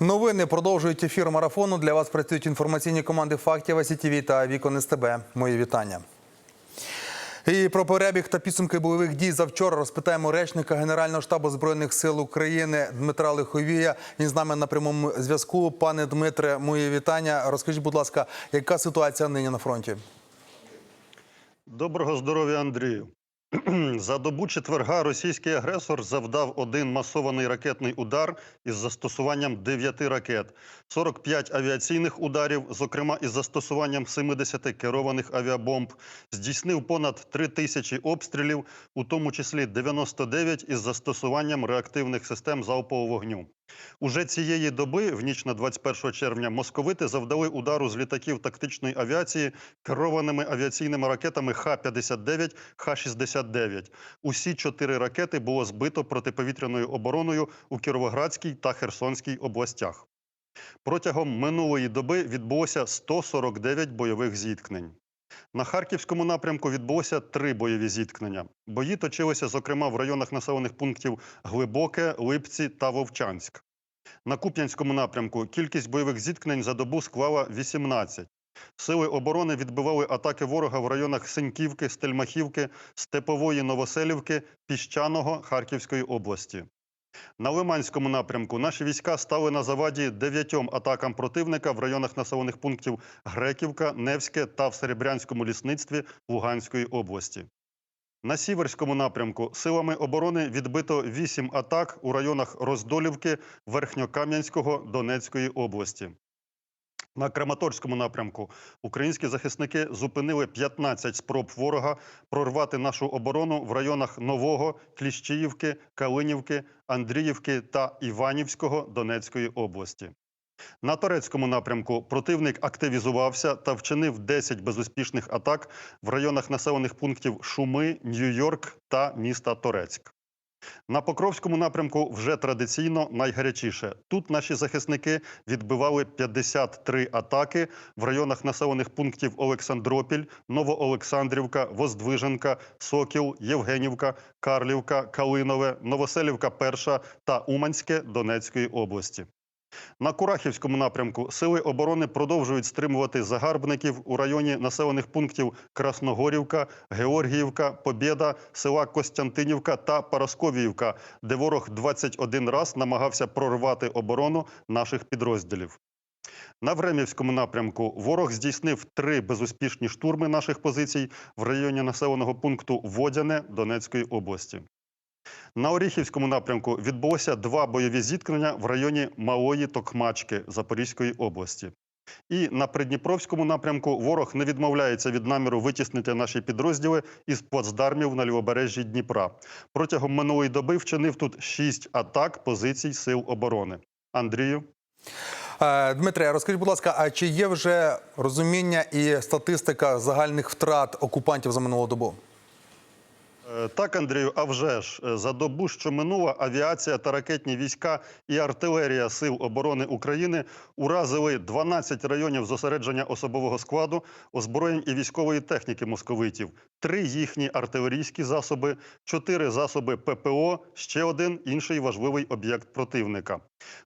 Новини продовжують ефір марафону. Для вас працюють інформаційні команди фактів СІТВ та Вікон СТБ. Мої вітання. І про перебіг та підсумки бойових дій завчора розпитаємо речника Генерального штабу збройних сил України Дмитра Лиховія. Він з нами на прямому зв'язку. Пане Дмитре, мої вітання. Розкажіть, будь ласка, яка ситуація нині на фронті? Доброго здоров'я, Андрію. За добу четверга російський агресор завдав один масований ракетний удар із застосуванням 9 ракет, 45 авіаційних ударів, зокрема із застосуванням 70 керованих авіабомб, здійснив понад 3 тисячі обстрілів, у тому числі 99 із застосуванням реактивних систем залпового вогню. Уже цієї доби, в ніч на 21 червня, московити завдали удару з літаків тактичної авіації керованими авіаційними ракетами Х-59, Х-69. Усі чотири ракети було збито протиповітряною обороною у Кіровоградській та Херсонській областях. Протягом минулої доби відбулося 149 бойових зіткнень. На Харківському напрямку відбулося три бойові зіткнення. Бої точилися, зокрема, в районах населених пунктів Глибоке, Липці та Вовчанськ. На Куп'янському напрямку кількість бойових зіткнень за добу склала 18. Сили оборони відбивали атаки ворога в районах Синьківки, Стельмахівки, Степової Новоселівки, Піщаного Харківської області. На Лиманському напрямку наші війська стали на заваді дев'ятьом атакам противника в районах населених пунктів Греківка, Невське та в Серебрянському лісництві Луганської області. На Сіверському напрямку силами оборони відбито вісім атак у районах Роздолівки, Верхньокам'янського Донецької області. На Краматорському напрямку українські захисники зупинили 15 спроб ворога прорвати нашу оборону в районах Нового, Кліщіївки, Калинівки, Андріївки та Іванівського Донецької області. На турецькому напрямку противник активізувався та вчинив 10 безуспішних атак в районах населених пунктів Шуми, Нью-Йорк та міста Торецьк. На Покровському напрямку вже традиційно найгарячіше. Тут наші захисники відбивали 53 атаки в районах населених пунктів Олександропіль, Новоолександрівка, Воздвиженка, Сокіл, Євгенівка, Карлівка, Калинове, Новоселівка Перша та Уманське Донецької області. На Курахівському напрямку сили оборони продовжують стримувати загарбників у районі населених пунктів Красногорівка, Георгіївка, Побєда, села Костянтинівка та Парасковіївка, де ворог 21 раз намагався прорвати оборону наших підрозділів. На Времівському напрямку ворог здійснив три безуспішні штурми наших позицій в районі населеного пункту Водяне Донецької області. На Оріхівському напрямку відбулося два бойові зіткнення в районі Малої Токмачки Запорізької області. І на Придніпровському напрямку ворог не відмовляється від наміру витіснити наші підрозділи із плацдармів на лівобережжі Дніпра. Протягом минулої доби вчинив тут шість атак позицій сил оборони. Андрію. Е, Дмитре, розкажіть, будь ласка, а чи є вже розуміння і статистика загальних втрат окупантів за минулу добу? Е, Так, Андрію, а вже ж Е, за добу, що минула, авіація та ракетні війська і артилерія Сил оборони України уразили 12 районів зосередження особового складу, озброєнь і військової техніки московитів, три їхні артилерійські засоби, чотири засоби ППО, ще один інший важливий об'єкт противника.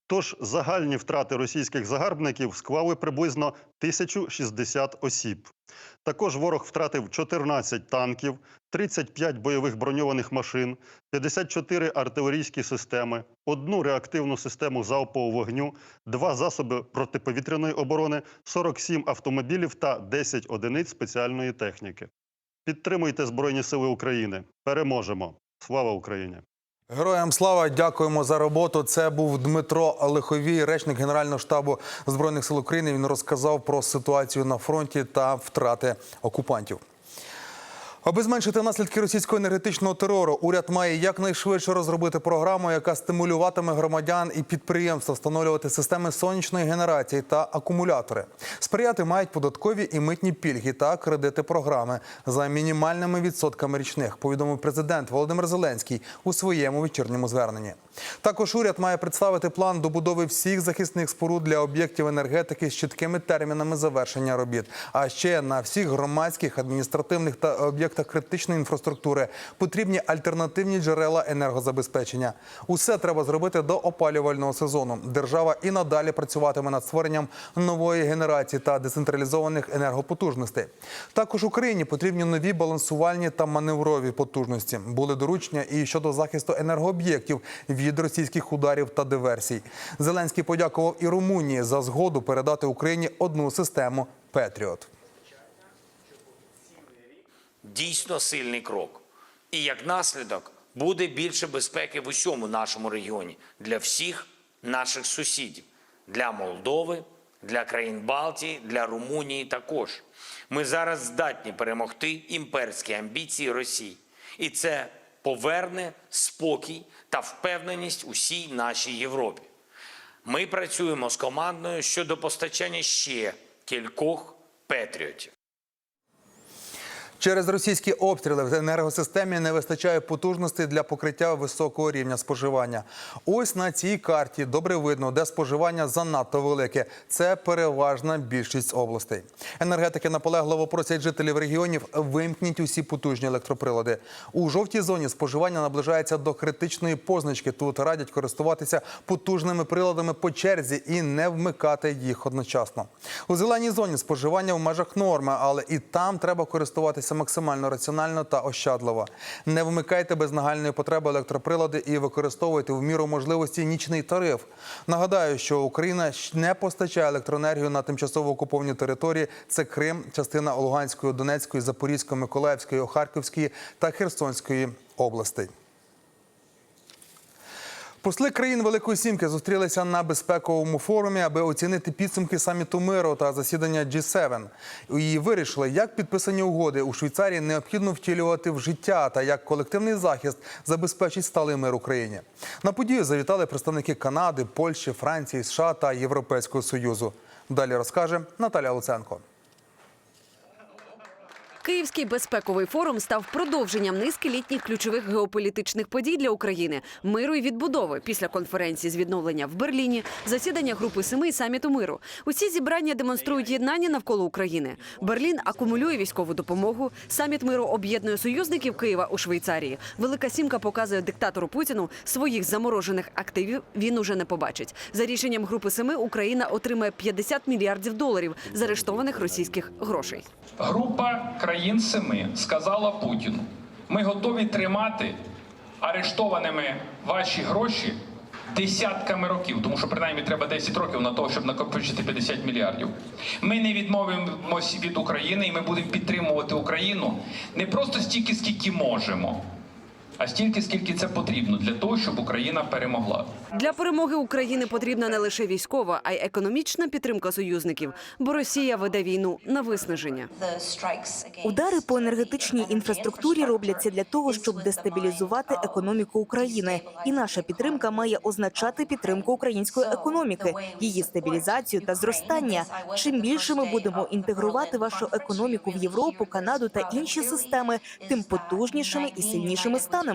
Тож загальні втрати російських загарбників склали приблизно 1060 осіб. Також ворог втратив 14 танків, 35 бойових броньованих машин, 54 артилерійські системи, одну реактивну систему залпового вогню, два засоби протиповітряної оборони, 47 автомобілів та 10 одиниць спеціальної техніки. Підтримуйте Збройні Сили України. Переможемо! Слава Україні! Героям слава, дякуємо за роботу. Це був Дмитро Лиховій, речник Генерального штабу збройних сил України. Він розказав про ситуацію на фронті та втрати окупантів. Аби зменшити наслідки російського енергетичного терору, уряд має якнайшвидше розробити програму, яка стимулюватиме громадян і підприємства встановлювати системи сонячної генерації та акумулятори. Сприяти мають податкові і митні пільги та кредити програми за мінімальними відсотками річних. Повідомив президент Володимир Зеленський у своєму вечірньому зверненні. Також уряд має представити план добудови всіх захисних споруд для об'єктів енергетики з чіткими термінами завершення робіт. А ще на всіх громадських, адміністративних та об'єктах критичної інфраструктури потрібні альтернативні джерела енергозабезпечення. Усе треба зробити до опалювального сезону. Держава і надалі працюватиме над створенням нової генерації та децентралізованих енергопотужностей. Також Україні потрібні нові балансувальні та маневрові потужності. Були доручення і щодо захисту енергооб'єктів від російських ударів та диверсій. Зеленський подякував і Румунії за згоду передати Україні одну систему Петріот. дійсно сильний крок. І як наслідок буде більше безпеки в усьому нашому регіоні для всіх наших сусідів, для Молдови, для країн Балтії, для Румунії також. Ми зараз здатні перемогти імперські амбіції Росії. І це поверне спокій та впевненість усій нашій Європі. Ми працюємо з командою щодо постачання ще кількох патріотів. Через російські обстріли в енергосистемі не вистачає потужностей для покриття високого рівня споживання. Ось на цій карті добре видно, де споживання занадто велике. Це переважна більшість областей. Енергетики наполегливо просять жителів регіонів вимкніть усі потужні електроприлади. У жовтій зоні споживання наближається до критичної позначки. Тут радять користуватися потужними приладами по черзі і не вмикати їх одночасно. У зеленій зоні споживання в межах норми, але і там треба користуватися максимально раціонально та ощадливо. Не вмикайте без нагальної потреби електроприлади і використовуйте в міру можливості нічний тариф. Нагадаю, що Україна не постачає електроенергію на тимчасово окуповані території. Це Крим, частина Луганської, Донецької, Запорізької, Миколаївської, Харківської та Херсонської областей. Посли країн Великої Сімки зустрілися на безпековому форумі, аби оцінити підсумки саміту миру та засідання G7. І вирішили, як підписані угоди у Швейцарії необхідно втілювати в життя та як колективний захист забезпечить сталий мир Україні. На подію завітали представники Канади, Польщі, Франції, США та Європейського Союзу. Далі розкаже Наталя Луценко. Київський безпековий форум став продовженням низки літніх ключових геополітичних подій для України миру і відбудови після конференції з відновлення в Берліні, засідання групи семи і саміту миру. Усі зібрання демонструють єднання навколо України. Берлін акумулює військову допомогу. Саміт миру об'єднує союзників Києва у Швейцарії. Велика сімка показує диктатору Путіну своїх заморожених активів. Він уже не побачить. За рішенням групи семи Україна отримає 50 мільярдів доларів заарештованих російських грошей. Група країн сказала Путіну: ми готові тримати арештованими ваші гроші десятками років, тому що принаймні треба 10 років на того, щоб накопичити 50 мільярдів. Ми не відмовимося від України, і ми будемо підтримувати Україну не просто стільки, скільки можемо, а стільки, скільки це потрібно для того, щоб Україна перемогла. Для перемоги України потрібна не лише військова, а й економічна підтримка союзників, бо Росія веде війну на виснаження. Удари по енергетичній інфраструктурі робляться для того, щоб дестабілізувати економіку України. І наша підтримка має означати підтримку української економіки, її стабілізацію та зростання. Чим більше ми будемо інтегрувати вашу економіку в Європу, Канаду та інші системи, тим потужнішими і сильнішими станемо.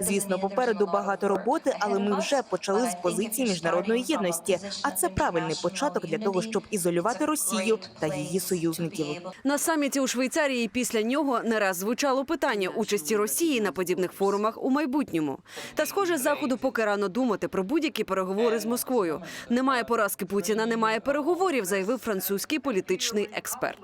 Звісно, попереду багато роботи, але ми вже почали з позиції міжнародної єдності. А це правильний початок для того, щоб ізолювати Росію та її союзників. На саміті у Швейцарії після нього не раз звучало питання участі Росії на подібних форумах у майбутньому. Та схоже, заходу поки рано думати про будь-які переговори з Москвою. Немає поразки Путіна, немає переговорів, заявив французький політичний експерт.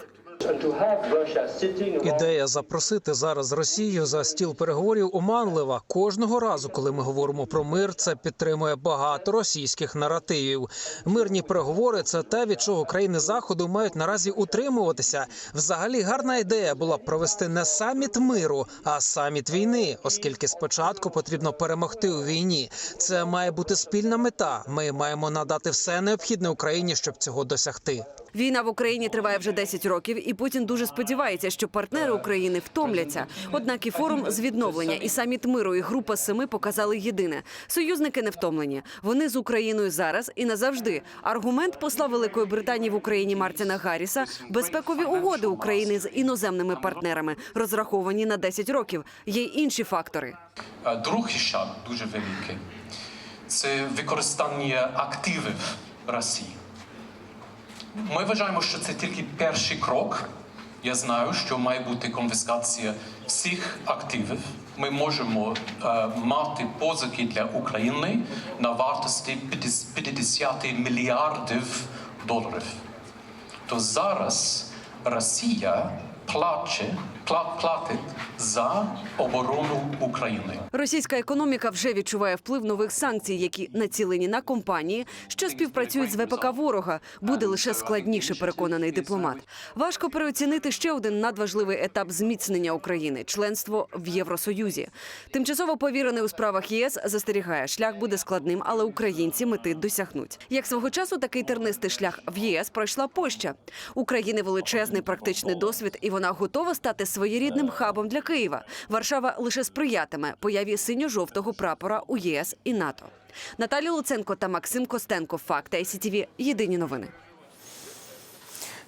Ідея запросити зараз Росію за стіл переговорів оманлива. Кожного разу, коли ми говоримо про мир, це підтримує багато російських наративів. Мирні переговори це те, від чого країни заходу мають наразі утримуватися. Взагалі, гарна ідея була б провести не саміт миру, а саміт війни, оскільки спочатку потрібно перемогти у війні. Це має бути спільна мета. Ми маємо надати все необхідне Україні, щоб цього досягти. Війна в Україні триває вже 10 років, і Путін дуже сподівається, що партнери України втомляться. Однак і форум з відновлення, і саміт миру, і група семи показали єдине: союзники не втомлені. Вони з Україною зараз і назавжди. Аргумент посла Великої Британії в Україні Мартіна Гарріса – безпекові угоди України з іноземними партнерами, розраховані на 10 років. Є й інші фактори. Е, Другий шаг дуже великий. це використання активів Росії. Ми вважаємо, що це тільки перший крок. Я знаю, що має бути конфіскація всіх активів. Ми можемо е, мати позики для України на вартості 50 мільярдів доларів. То зараз Росія плаче, пла- платить за оборону України. Російська економіка вже відчуває вплив нових санкцій, які націлені на компанії, що співпрацюють з ВПК ворога. Буде лише складніше, переконаний дипломат. Важко переоцінити ще один надважливий етап зміцнення України членство в Євросоюзі. Тимчасово повірений у справах ЄС застерігає, шлях буде складним, але українці мети досягнуть. Як свого часу такий тернистий шлях в ЄС пройшла Польща. України величезний практичний досвід, і вона готова стати своєрідним хабом для Києва. Варшава лише сприятиме появі синьо-жовтого прапора у ЄС і НАТО. Наталі Луценко та Максим Костенко. Факт ICTV. Єдині новини.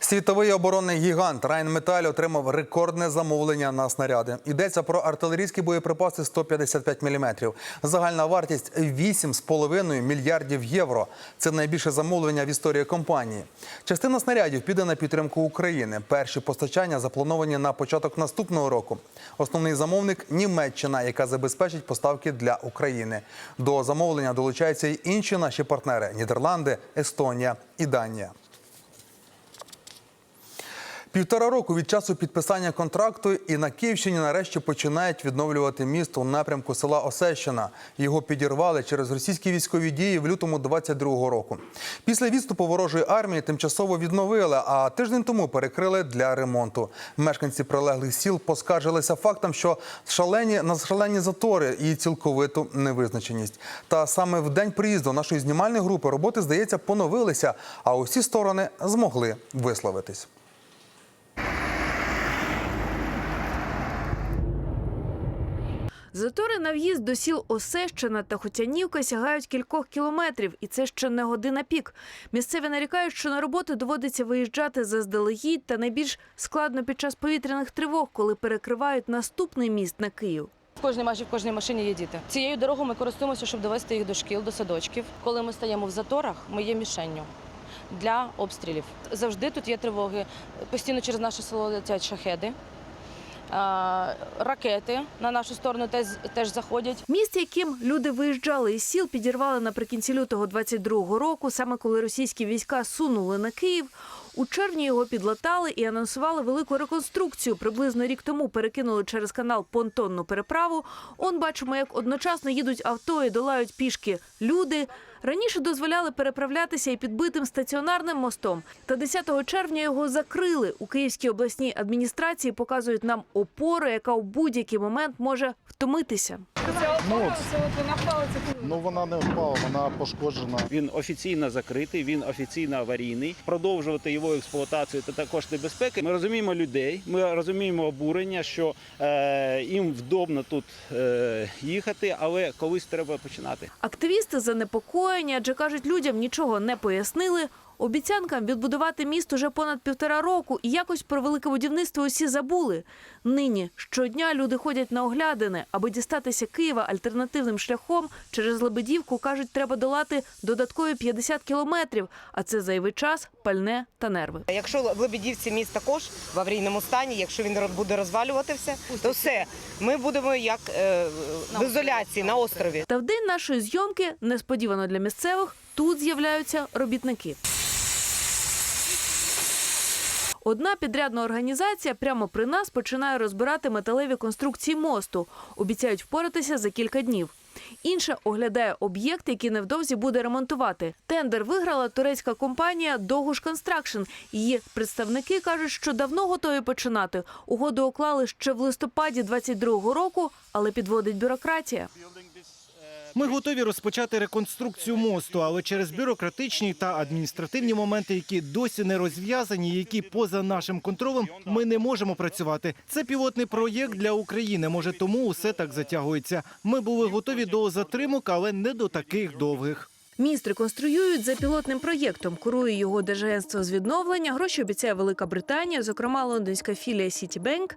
Світовий оборонний гігант Райнметаль отримав рекордне замовлення на снаряди. Йдеться про артилерійські боєприпаси 155 мм. Загальна вартість 8,5 мільярдів євро. Це найбільше замовлення в історії компанії. Частина снарядів піде на підтримку України. Перші постачання заплановані на початок наступного року. Основний замовник Німеччина, яка забезпечить поставки для України. До замовлення долучаються й інші наші партнери: Нідерланди, Естонія і Данія. Півтора року від часу підписання контракту і на Київщині нарешті починають відновлювати місто у напрямку села Осещина. Його підірвали через російські військові дії в лютому 22-го року. Після відступу ворожої армії тимчасово відновили, а тиждень тому перекрили для ремонту. Мешканці прилеглих сіл поскаржилися фактом, що шалені на шалені затори і цілковиту невизначеність. Та саме в день приїзду нашої знімальної групи роботи, здається, поновилися, а усі сторони змогли висловитись. Затори на в'їзд до сіл Осещина та Хотянівка сягають кількох кілометрів, і це ще не година пік. Місцеві нарікають, що на роботу доводиться виїжджати заздалегідь та найбільш складно під час повітряних тривог, коли перекривають наступний міст на Київ. В кожній майже в кожній машині є діти. Цією дорогою ми користуємося, щоб довести їх до шкіл, до садочків. Коли ми стаємо в заторах, ми є мішенню для обстрілів. Завжди тут є тривоги. Постійно через наше село летять шахеди. А, Ракети на нашу сторону теж, теж заходять. Міст, яким люди виїжджали із сіл, підірвали наприкінці лютого 22-го року, саме коли російські війська сунули на Київ. У червні його підлатали і анонсували велику реконструкцію. Приблизно рік тому перекинули через канал понтонну переправу. Он бачимо, як одночасно їдуть авто і долають пішки люди. Раніше дозволяли переправлятися і підбитим стаціонарним мостом. Та 10 червня його закрили. У Київській обласній адміністрації показують нам опору, яка в будь-який момент може втомитися. Ну вона не впала, вона пошкоджена. Він офіційно закритий, він офіційно аварійний. Продовжувати його експлуатацію це також небезпеки. Ми розуміємо людей, ми розуміємо обурення, що е, їм вдобно тут е, їхати, але колись треба починати. Активісти занепокоєні, адже кажуть, людям нічого не пояснили. Обіцянкам відбудувати міст уже понад півтора року, і якось про велике будівництво усі забули. Нині щодня люди ходять на оглядини, аби дістатися Києва альтернативним шляхом через Лебедівку. кажуть, треба долати додаткові 50 кілометрів. А це зайвий час, пальне та нерви. Якщо в Лебедівці міст також в аварійному стані, якщо він буде розвалюватися, то все ми будемо як е, в ізоляції на острові. Та в день нашої зйомки несподівано для місцевих тут з'являються робітники. Одна підрядна організація прямо при нас починає розбирати металеві конструкції мосту. Обіцяють впоратися за кілька днів. Інша оглядає об'єкт, який невдовзі буде ремонтувати. Тендер виграла турецька компанія Догуш Констракшн. Її представники кажуть, що давно готові починати. Угоду уклали ще в листопаді 22-го року, але підводить бюрократія. Ми готові розпочати реконструкцію мосту, але через бюрократичні та адміністративні моменти, які досі не розв'язані, які поза нашим контролем, ми не можемо працювати. Це пілотний проєкт для України. Може, тому усе так затягується. Ми були готові до затримок, але не до таких довгих. Міст реконструюють за пілотним проєктом. Курує його Держагентство з відновлення. Гроші обіцяє Велика Британія, зокрема лондонська філія Сітібенк.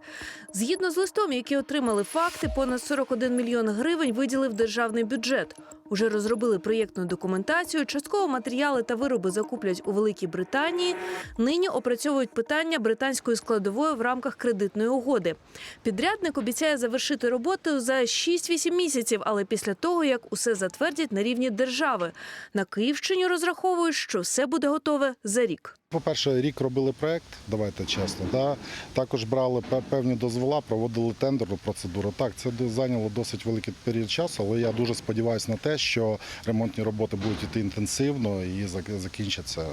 Згідно з листом, який отримали факти, понад 41 мільйон гривень виділив державний бюджет. Уже розробили проєктну документацію. Частково матеріали та вироби закуплять у Великій Британії. Нині опрацьовують питання британської складової в рамках кредитної угоди. Підрядник обіцяє завершити роботу за 6-8 місяців, але після того, як усе затвердять на рівні держави. На Київщині розраховують, що все буде готове за рік. По-перше, рік робили проект, давайте чесно. Да? Також брали певні дозвола, проводили тендерну процедуру. Так, це зайняло досить великий період часу, але я дуже сподіваюся на те, що ремонтні роботи будуть йти інтенсивно і закінчаться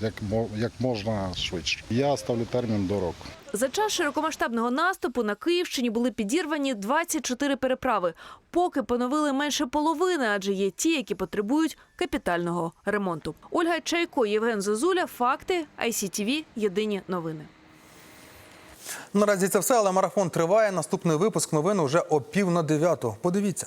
як, як можна швидше. Я ставлю термін до року. За час широкомасштабного наступу на Київщині були підірвані 24 переправи. Поки поновили менше половини, адже є ті, які потребують капітального ремонту. Ольга Чайко, Євген Зозуля, факти, ICTV, Єдині новини. Наразі це все, але марафон триває. Наступний випуск новин уже о пів на дев'яту. Подивіться.